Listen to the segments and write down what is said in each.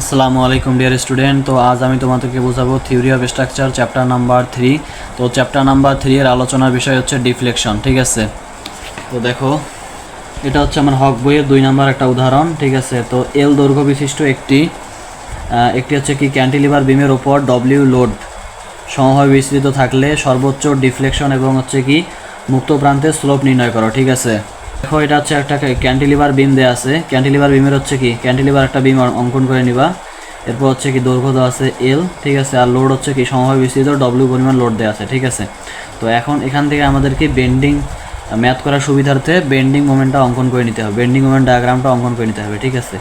আসসালামু আলাইকুম, dear student. তো আজ আমি তোমাদেরকে বোঝাবো theory of structure, chapter number three. তো চ্যাপ্টার নাম্বার থ্রি এর আলোচনার বিষয় হচ্ছে ডিফ্লেকশন, ঠিক আছে? তো দেখো, এটা হচ্ছে আমার হক বইয়ের দুই নাম্বার একটা উদাহরণ, ঠিক আছে? তো এল দৈর্ঘ্য বিশিষ্ট একটি একটি হচ্ছে কি ক্যান্টিলিভার বিমের ওপর ডব্লিউ লোড। সমভাবে বিস্তৃত থাকলে সর্বোচ্চ ডিফ্লেকশন এবং হচ্ছে কি মুক্ত প্রান্তের স্লোপ নির্ণয় করো, ঠিক আছে? দেখো, এটা হচ্ছে একটা ক্যান্টিলিভার বিম দেওয়া আছে। ক্যান্টিলিভার বিমের হচ্ছে কি? ক্যান্টিলিভার একটা বিম অঙ্কন করে নিবা। এরপর হচ্ছে কি দৈর্ঘ্য দেওয়া আছে এল ঠিক আছে? আর লোড হচ্ছে কি সমভাবে বিস্তৃত ডব্লিউ পরিমাণ লোড দেওয়া আছে, ঠিক আছে? তো এখন এখান থেকে আমাদেরকে বেন্ডিং ম্যাথ করার সুবিধার্থে বেন্ডিং মোমেন্টটা অঙ্কন করে নিতে হবে। বেন্ডিং মোমেন্ট ডায়াগ্রামটা অঙ্কন করে নিতে হবে, ঠিক আছে?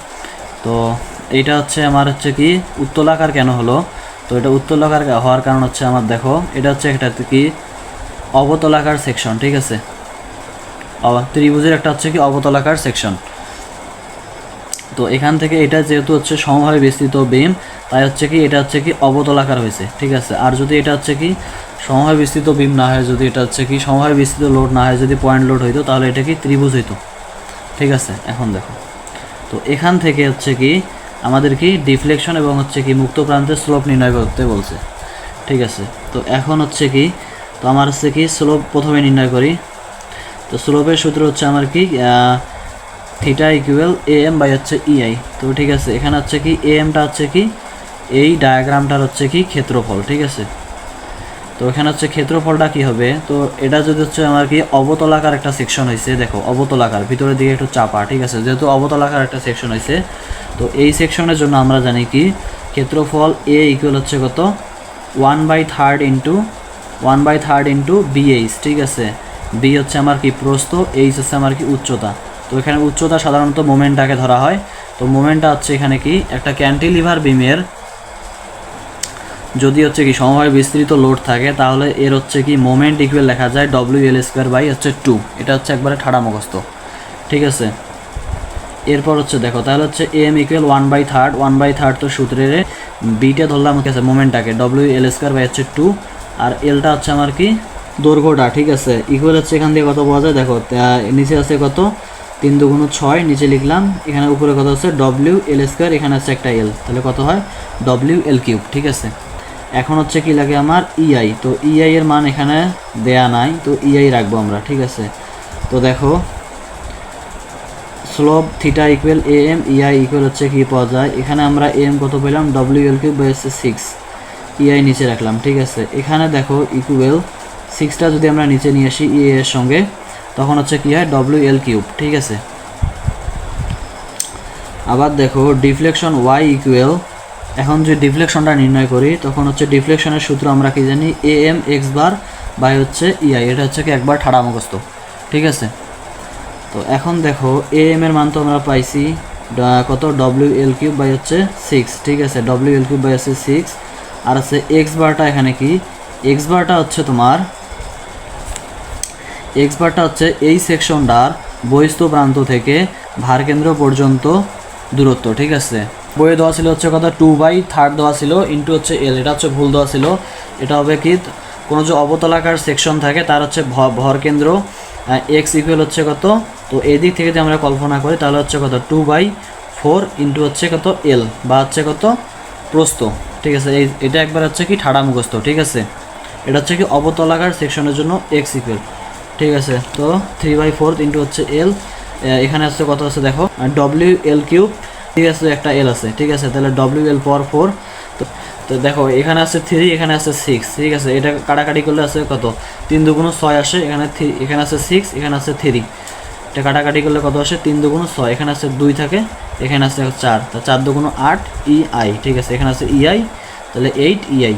তো এইটা হচ্ছে আমার হচ্ছে কি, উত্তলাকার কেন হলো? তো এটা উত্তলাকার হওয়ার কারণ হচ্ছে আমার, দেখো, এটা হচ্ছে একটা কি, অবতলাকার সেকশন ঠিক আছে? ত্রিভুজের একটা হচ্ছে কি অবতলাকার সেকশন তো এখান থেকে এটা যেহেতু হচ্ছে সমভাবে বিস্তৃত বিম তাই হচ্ছে কি এটা হচ্ছে কি অবতলাকার হয়েছে, ঠিক আছে? আর যদি এটা হচ্ছে কি সমভাবে বিস্তৃত বিম না হয়, যদি এটা হচ্ছে কি সমভাবে বিস্তৃত লোড না হয়, যদি পয়েন্ট লোড হইতো, তাহলে এটা কি ত্রিভুজ হইতো, ঠিক আছে? এখন দেখো। তো এখান থেকে হচ্ছে কি আমাদের কি ডিফ্লেকশন এবং হচ্ছে কি মুক্ত প্রান্তের স্লোপ নির্ণয় করতে বলছে, ঠিক আছে? তো এখন হচ্ছে কি, তো আমার হচ্ছে কি স্লোপ প্রথমে নির্ণয় করি। তো স্লোপের সূত্র হচ্ছে আমার কি theta equal A M by হচ্ছে ইআই তো ঠিক আছে, এখানে হচ্ছে কি এ এমটা হচ্ছে কি, এই ডায়াগ্রামটার হচ্ছে কি ক্ষেত্রফল, ঠিক আছে? তো এখানে হচ্ছে ক্ষেত্রফলটা কি হবে? তো এটা যদি হচ্ছে আমার কি অবতলাকার একটা সেকশন হয়েছে দেখো, অবতলাকার, ভিতরের দিকে একটু চাপা, ঠিক আছে? যেহেতু অবতলাকার একটা সেকশন হয়েছে তো এই সেকশনের জন্য আমরা জানি কি, ক্ষেত্রফল এ ইকুয়াল হচ্ছে কত? One by third into one by third into B H ঠিক আছে? বি হচ্ছে আমার কি প্রস্থ এইচ হচ্ছে আমার কি উচ্চতা। তো এখানে উচ্চতা সাধারণত মোমেন্টটাকে ধরা হয়। তো মোমেন্টটা হচ্ছে এখানে কি? একটা ক্যান্টিলিভার বিমের যদি হচ্ছে কি সমভাবে বিস্তৃত লোড থাকে, তাহলে এর হচ্ছে কি মোমেন্ট ইকুয়াল লেখা যায় ডব্লিউ এল স্কোয়ার বাই হচ্ছে টু এটা হচ্ছে একবারে ঠাড়া মুখস্থ। ঠিক আছে? এরপর হচ্ছে দেখো, তাহলে হচ্ছে M equal one by third one by third তো সূত্রের বিটা ধরলাম আছে? মোমেন্টটাকে। ডব্লিউ এল স্কোয়ার বাই হচ্ছে টু আর এলটা হচ্ছে আমার কি? দৈর্ঘ্যটা ঠিক আছে? ইকুয়াল হচ্ছে এখান দিয়ে কত পাওয়া যায়? দেখো নিচে আছে কত? তিন দুগুণ ছয়, নিচে লিখলাম। এখানে উপরে কত হচ্ছে ডব্লিউ এল স্কোয়ার এখানে আছে একটা এল তাহলে কত হয়? ডব্লিউ এল কিউব ঠিক আছে? এখন হচ্ছে কি লাগে আমার? ইআই তো ইআই এর মান এখানে দেয়া নাই, তো ইআই রাখব আমরা, ঠিক আছে? তো দেখো slope theta equal A M E I equal হচ্ছে কি পাওয়া যায়? এখানে আমরা এম কত পেলাম? W L cube six E I নিচে রাখলাম, ঠিক আছে? এখানে দেখো ইকুয়াল সিক্সটা যদি আমরা নিচে নিয়ে আসি ই এর সঙ্গে, তখন হচ্ছে কি হয়? ডব্লিউ এল কিউব ঠিক আছে? আবার দেখো ডিফ্লেকশন ওয়াই ইকুয়াল এখন যে ডিফ্লেকশনটা নির্ণয় করি, তখন হচ্ছে ডিফ্লেকশনের সূত্র আমরা কি জানি? A M X bar by হচ্ছে ইআই এটা হচ্ছে কি একবার ঠাড়া মুখস্থ, ঠিক আছে? তো এখন দেখো এ এম এর মান তো আমরা পাইছি কত? ডব্লিউ এল কিউব বাই হচ্ছে সিক্স ঠিক আছে? ডব্লিউ এল কিউব বাই হচ্ছে সিক্স আর আছে এক্স বারটা এখানে কি? এক্স বারটা হচ্ছে তোমার এক্স বারটা হচ্ছে এই সেকশনটার বহিস্থ প্রান্ত থেকে ভারকেন্দ্র পর্যন্ত দূরত্ব, ঠিক আছে? বইয়ে দেওয়া ছিল হচ্ছে কথা টু বাই থার্ড দেওয়া ছিল ইন্টু হচ্ছে এল এটা হচ্ছে ভুল দেওয়া ছিল। এটা হবে কি? কোনো যে অবতলাকার সেকশন থাকে, তার হচ্ছে ভ- ভরকেন্দ্র এক্স ইকুয়াল হচ্ছে কত? তো এই দিক থেকে যদি আমরা কল্পনা করি, তাহলে হচ্ছে কত? টু বাই ফোর ইন্টু হচ্ছে কত? এল বা হচ্ছে কত? প্রস্থ, ঠিক আছে? এই, এটা একবার হচ্ছে কি? ঠাড়া মুখস্থ, ঠিক আছে? এটা হচ্ছে কি? অবতলাকার সেকশনের জন্য এক্স ইকুয়াল ঠিক আছে, তো থ্রি বাই ফোর ইন্টু হচ্ছে এল এখানে আছে কত আছে দেখো ডব্লিউ এল কিউব ঠিক আছে, একটা এল আছে, ঠিক আছে, তাহলে ডব্লিউ এল পর ফোর তো দেখো, এখানে আছে থ্রি এখানে আছে সিক্স ঠিক আছে, এটা কাটাকাটি করলে আছে কত? তিন দুগুণ ছয় আসে, এখানে থ্রি এখানে আছে সিক্স এখানে আছে থ্রি এটা কাটাকাটি করলে কত আসে? তিন দুগুণ ছয়, এখানে আছে দুই থাকে, এখানে আছে চার, তা চার দুগুণ আট ই আই ঠিক আছে, এখানে আছে ইআই তাহলে এইট ইআই